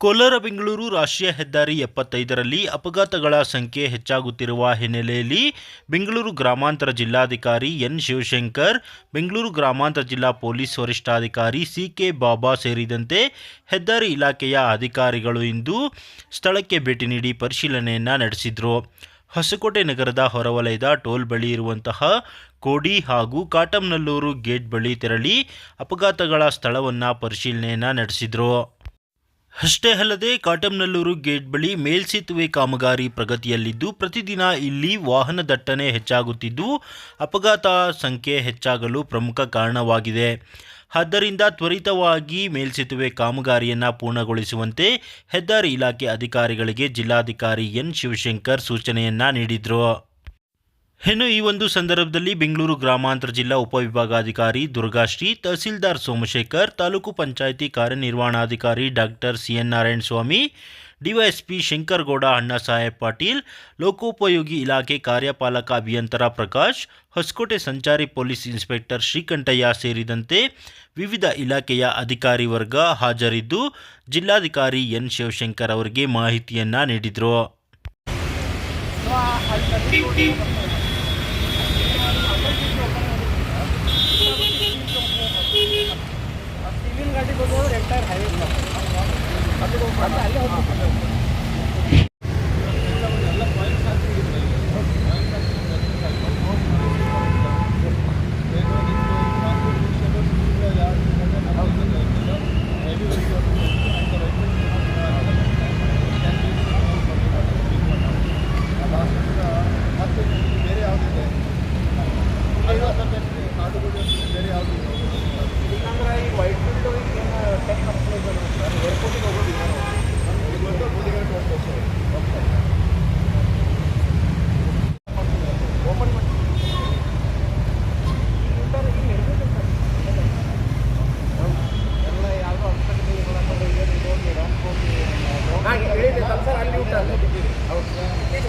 ಕೋಲಾರ ಬೆಂಗಳೂರು ರಾಷ್ಟ್ರೀಯ ಹೆದ್ದಾರಿ ಎಪ್ಪತ್ತೈದರಲ್ಲಿ ಅಪಘಾತಗಳ ಸಂಖ್ಯೆ ಹೆಚ್ಚಾಗುತ್ತಿರುವ ಹಿನ್ನೆಲೆಯಲ್ಲಿ ಬೆಂಗಳೂರು ಗ್ರಾಮಾಂತರ ಜಿಲ್ಲಾಧಿಕಾರಿ ಎನ್ ಶಿವಶಂಕರ್, ಬೆಂಗಳೂರು ಗ್ರಾಮಾಂತರ ಜಿಲ್ಲಾ ಪೊಲೀಸ್ ವರಿಷ್ಠಾಧಿಕಾರಿ ಸಿ ಕೆ ಬಾಬಾ ಸೇರಿದಂತೆ ಹೆದ್ದಾರಿ ಇಲಾಖೆಯ ಅಧಿಕಾರಿಗಳು ಇಂದು ಸ್ಥಳಕ್ಕೆ ಭೇಟಿ ನೀಡಿ ಪರಿಶೀಲನೆಯನ್ನು ನಡೆಸಿದರು. ಹೊಸಕೋಟೆ ನಗರದ ಹೊರವಲಯದ ಟೋಲ್ ಬಳಿ ಇರುವಂತಹ ಕೋಡಿ ಹಾಗೂ ಕಾಟಂನಲ್ಲೂರು ಗೇಟ್ ಬಳಿ ತೆರಳಿ ಅಪಘಾತಗಳ ಸ್ಥಳವನ್ನು ಪರಿಶೀಲನೆಯನ್ನು ನಡೆಸಿದರು. ಅಷ್ಟೇ ಅಲ್ಲದೆ ಕಾಟಂನಲ್ಲೂರು ಗೇಟ್ ಬಳಿ ಮೇಲ್ಸೇತುವೆ ಕಾಮಗಾರಿ ಪ್ರಗತಿಯಲ್ಲಿದ್ದು, ಪ್ರತಿದಿನ ಇಲ್ಲಿ ವಾಹನ ದಟ್ಟಣೆ ಹೆಚ್ಚಾಗುತ್ತಿದ್ದು, ಅಪಘಾತ ಸಂಖ್ಯೆ ಹೆಚ್ಚಾಗಲು ಪ್ರಮುಖ ಕಾರಣವಾಗಿದೆ. ಆದ್ದರಿಂದ ತ್ವರಿತವಾಗಿ ಮೇಲ್ಸೇತುವೆ ಕಾಮಗಾರಿಯನ್ನು ಪೂರ್ಣಗೊಳಿಸುವಂತೆ ಹೆದ್ದಾರಿ ಇಲಾಖೆ ಅಧಿಕಾರಿಗಳಿಗೆ ಜಿಲ್ಲಾಧಿಕಾರಿ ಎನ್. ಶಿವಶಂಕರ್ ಸೂಚನೆಯನ್ನ ನೀಡಿದರು. ಇನ್ನು ಈ ಒಂದು ಸಂದರ್ಭದಲ್ಲಿ ಬೆಂಗಳೂರು ಗ್ರಾಮಾಂತರ ಜಿಲ್ಲಾ ಉಪವಿಭಾಗಾಧಿಕಾರಿ ದುರ್ಗಾಶ್ರೀ, ತಹಸೀಲ್ದಾರ್ ಸೋಮಶೇಖರ್, ತಾಲೂಕು ಪಂಚಾಯಿತಿ ಕಾರ್ಯನಿರ್ವಹಣಾಧಿಕಾರಿ doctor C N Narayana Swamy DYSP Shankaragowda Annasaheb Patil, ಲೋಕೋಪಯೋಗಿ ಇಲಾಖೆ ಕಾರ್ಯಪಾಲಕ ಅಭಿಯಂತರ ಪ್ರಕಾಶ್, ಹೊಸಕೋಟೆ ಸಂಚಾರಿ ಪೊಲೀಸ್ ಇನ್ಸ್ಪೆಕ್ಟರ್ ಶ್ರೀಕಂಠಯ್ಯ ಸೇರಿದಂತೆ ವಿವಿಧ ಇಲಾಖೆಯ ಅಧಿಕಾರಿ ವರ್ಗ ಹಾಜರಿದ್ದು, ಜಿಲ್ಲಾಧಿಕಾರಿ ಎನ್ ಶಿವಶಂಕರ್ ಅವರಿಗೆ ಮಾಹಿತಿಯನ್ನು ನೀಡಿದರು. 我买了。Okay.